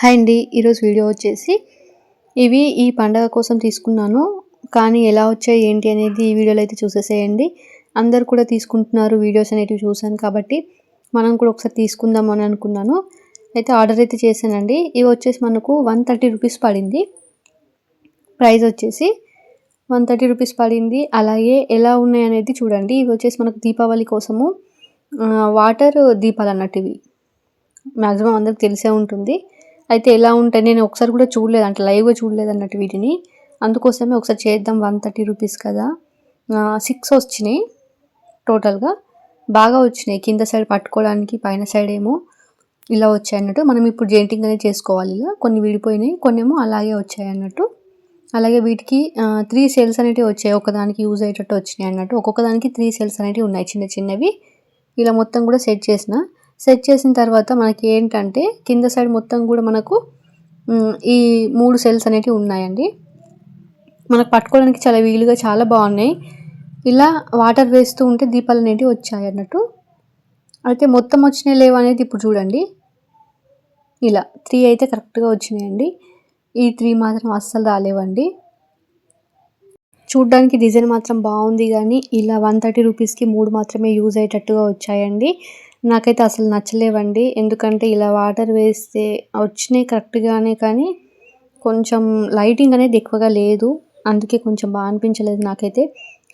Hi అండి ఈరోజు video వచ్చేసి ఇవి ఈ పండగ కోసం తీసుకున్నాను. కానీ ఎలా వచ్చాయి ఏంటి అనేది ఈ వీడియోలో అయితే చూసేసేయండి. అందరు కూడా తీసుకుంటున్నారు వీడియోస్ అనేటివి చూశాను కాబట్టి మనం కూడా ఒకసారి తీసుకుందాం అని అనుకున్నాను. అయితే ఆర్డర్ అయితే చేశానండి. ఇవి వచ్చేసి మనకు వన్ థర్టీ రూపీస్ పడింది. ప్రైస్ వచ్చేసి వన్ థర్టీ రూపీస్ పడింది. అలాగే ఎలా ఉన్నాయి అనేది చూడండి. ఇవి వచ్చేసి మనకు దీపావళి కోసము వాటర్ దీపాలు అన్నట్టు ఇవి. మ్యాక్సిమం అందరికి తెలిసే ఉంటుంది. అయితే ఎలా ఉంటాయి నేను ఒకసారి కూడా చూడలేదు అంటే లైవ్గా చూడలేదు అన్నట్టు వీటిని. అందుకోసమే ఒకసారి చేద్దాం వన్ థర్టీ రూపీస్ కదా. సిక్స్ వచ్చినాయి టోటల్గా. బాగా వచ్చినాయి కింద సైడ్ పట్టుకోవడానికి పైన సైడ్ ఏమో ఇలా వచ్చాయి అన్నట్టు. మనం ఇప్పుడు జెయింటింగ్ అనేది చేసుకోవాలి ఇలా కొన్ని విడిపోయినాయి కొన్ని ఏమో అలాగే వచ్చాయి అన్నట్టు. అలాగే వీటికి త్రీ సెల్స్ అనేటివి వచ్చాయి. ఒకదానికి యూజ్ అయ్యేటట్టు వచ్చినాయి అన్నట్టు. ఒక్కొక్క దానికి త్రీ సెల్స్ అనేవి ఉన్నాయి చిన్న చిన్నవి. ఇలా మొత్తం కూడా సెట్ చేసిన. సెట్ చేసిన తర్వాత మనకి ఏంటంటే కింద సైడ్ మొత్తం కూడా మనకు ఈ మూడు సెల్స్ అనేటివి ఉన్నాయండి. మనకు పట్టుకోవడానికి చాలా వీలుగా చాలా బాగున్నాయి. ఇలా వాటర్ వేస్తూ ఉంటే దీపాలు అనేటివి వచ్చాయి అన్నట్టు. అయితే మొత్తం వచ్చినాయి లేవు అనేది ఇప్పుడు చూడండి. ఇలా త్రీ అయితే కరెక్ట్గా వచ్చినాయండి. ఈ త్రీ మాత్రం అస్సలు రాలేవండి. చూడ్డానికి డిజైన్ మాత్రం బాగుంది కానీ ఇలా వన్ థర్టీ రూపీస్కి మూడు మాత్రమే యూజ్ అయ్యేటట్టుగా వచ్చాయండి. నాకైతే అసలు నచ్చలేవండి. ఎందుకంటే ఇలా వాటర్ వేస్తే వచ్చినాయి కరెక్ట్గానే కానీ కొంచెం లైటింగ్ అనేది ఎక్కువగా లేదు. అందుకే కొంచెం బాగా అనిపించలేదు నాకైతే.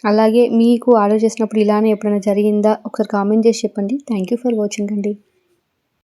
అలాగే మీకు ఆర్డర్ చేసినప్పుడు ఇలానే ఎప్పుడైనా జరిగిందా? ఒకసారి కామెంట్ చేసి చెప్పండి. థ్యాంక్ యూ ఫర్ వాచింగ్ అండి.